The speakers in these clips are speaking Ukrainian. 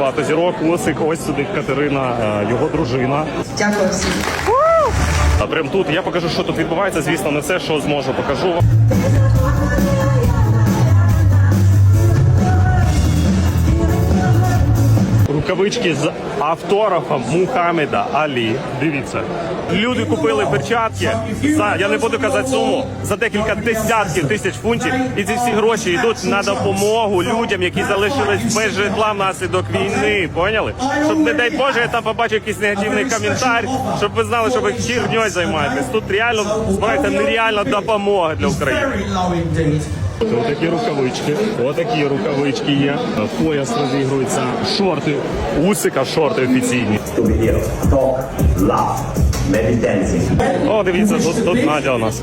багато зірок. Лосик, ось сюди Катерина, е, його дружина. Дякую всім. А прям тут я покажу, що тут відбувається. Звісно, не все, що зможу, покажу вам. Рукавички з автографом Мухаммеда Алі. Дивіться. Люди купили перчатки за я не буду казати суму за декілька десятків тисяч фунтів. І ці всі гроші йдуть на допомогу людям, які залишились без житла внаслідок війни. Поняли? Щоб не дай Боже, я там побачив якийсь негативний коментар, щоб ви знали, що ви хірньою займаєтесь. Тут реально збирається нереальна допомога для України. Ось такі рукавички, отакі рукавички є. Пояс розігрується, шорти, усика шорти офіційні. О, дивіться, тут, тут Надя у нас.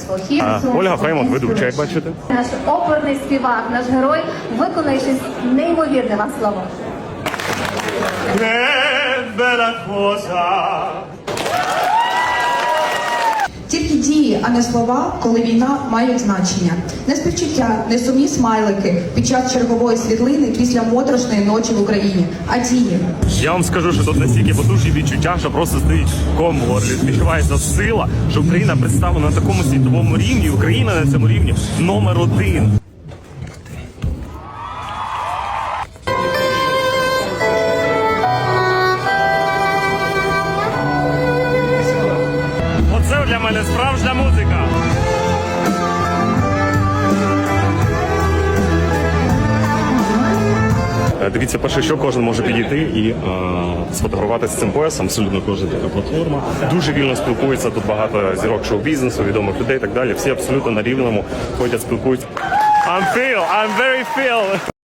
So, Ольга Фреймонт, ведуча, як бачите. Наш оперний співак, наш герой, виконує щось неймовірне вам слово. Тільки дії, а не слова, коли війна мають значення. Не співчуття, не сумні смайлики під час чергової світлини після моторошної ночі в Україні, а дії. Я вам скажу, що тут настільки потужні відчуття, що просто стоїть ком горлі. Відчувається сила, що Україна представлена на такому світовому рівні. Україна на цьому рівні номер один. Мене справжня музика. Е, Дивіться, перше, що кожен може підійти і е, сфотографуватися з цим поясом. Абсолютно кожна така платформа. Дуже вільно спілкується. Тут багато зірок шоу-бізнесу, відомих людей і так далі. Всі абсолютно на рівному ходять, спілкуються. I'm feel, I'm very feel.